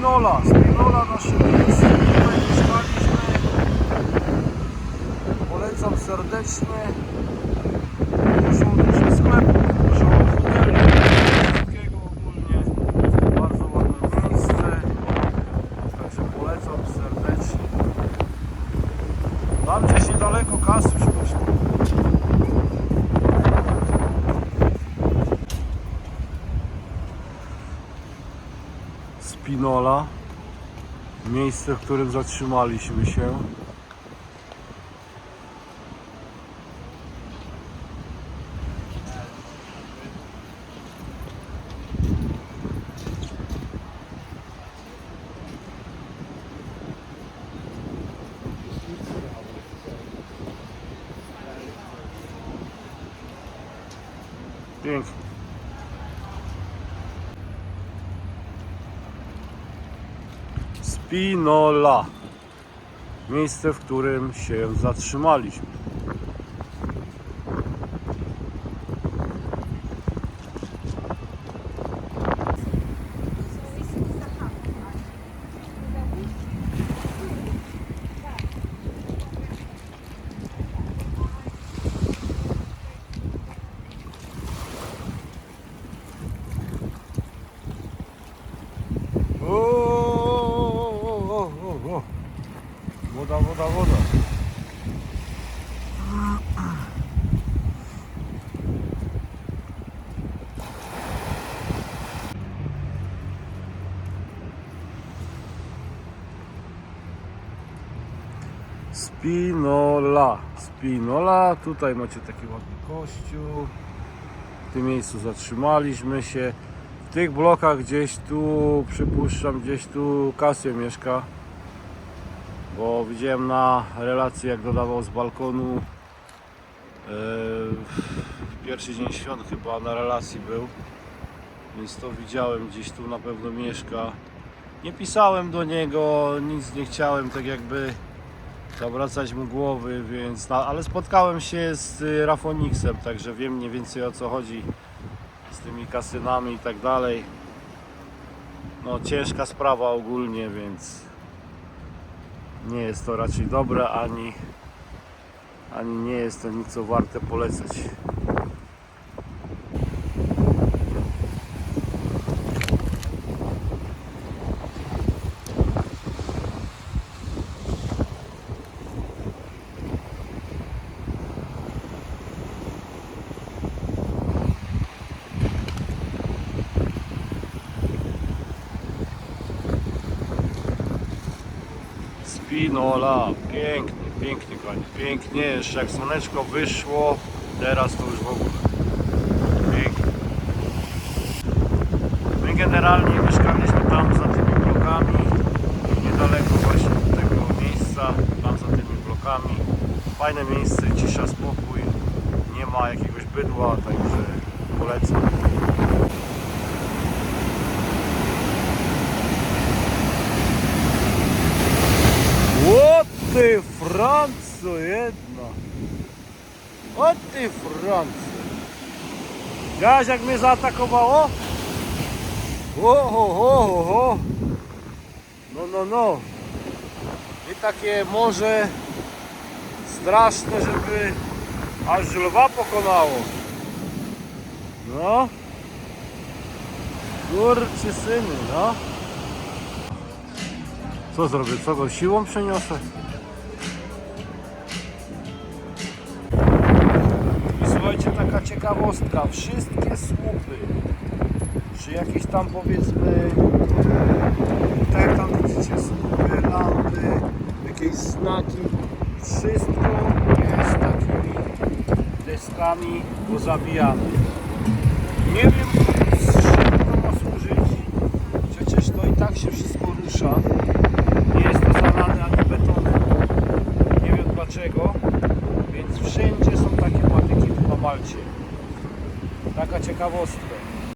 Spinola, Spinola nasze miejsce, tutaj mieszkaliśmy. Polecam serdecznie. Dużo sklepów, dużo hoteli, wszystkiego ogólnie. Bardzo ładne miejsce. Także polecam serdecznie. Tam gdzieś niedaleko Kasuś właśnie. Spinola. Miejsce, w którym zatrzymaliśmy się. Pięknie. Spinola. Miejsce, w którym się zatrzymaliśmy. O, o, o, o, o. Woda, woda, woda. Spinola. Spinola. Tutaj macie taki ładny kościół. W tym miejscu zatrzymaliśmy się. W tych blokach gdzieś tu, przypuszczam, gdzieś tu Kasio mieszka. Bo widziałem na relacji, jak dodawał z balkonu. w pierwszy dzień świąt chyba na relacji był. Więc to widziałem, gdzieś tu na pewno mieszka. Nie pisałem do niego, nic nie chciałem tak jakby zawracać mu głowy, więc. na- Ale spotkałem się z y, Rafoniksem, także wiem mniej więcej o co chodzi z tymi kasynami i tak dalej. No ciężka sprawa ogólnie, więc nie jest to raczej dobre, ani, ani nie jest to nic co warte polecać. Spinola, pięknie, pięknie kochani, pięknie, jeszcze jak słoneczko wyszło, teraz to już w ogóle pięknie. My generalnie mieszkaliśmy tam za tymi blokami, niedaleko właśnie tego miejsca, tam za tymi blokami. Fajne miejsce, cisza, spokój, nie ma jakiegoś bydła, także polecam. O ty Franco jedna! O ty Franco! Widziałeś jak mnie zaatakowało? O, ho, ho, ho, ho. No, no, no. I takie morze straszne, żeby aż lwa pokonało. No. Kurczy syny, no. Co zrobię? Co go siłą przeniosę? ciekawostka, wszystkie słupy, czy jakieś tam powiedzmy, tak jak tam widzicie, słupy, lampy, jakieś znaki, wszystko jest takimi deskami pozabijane. Nie wiem, z czym to ma służyć, przecież to i tak się wszystko rusza. ciekawostki.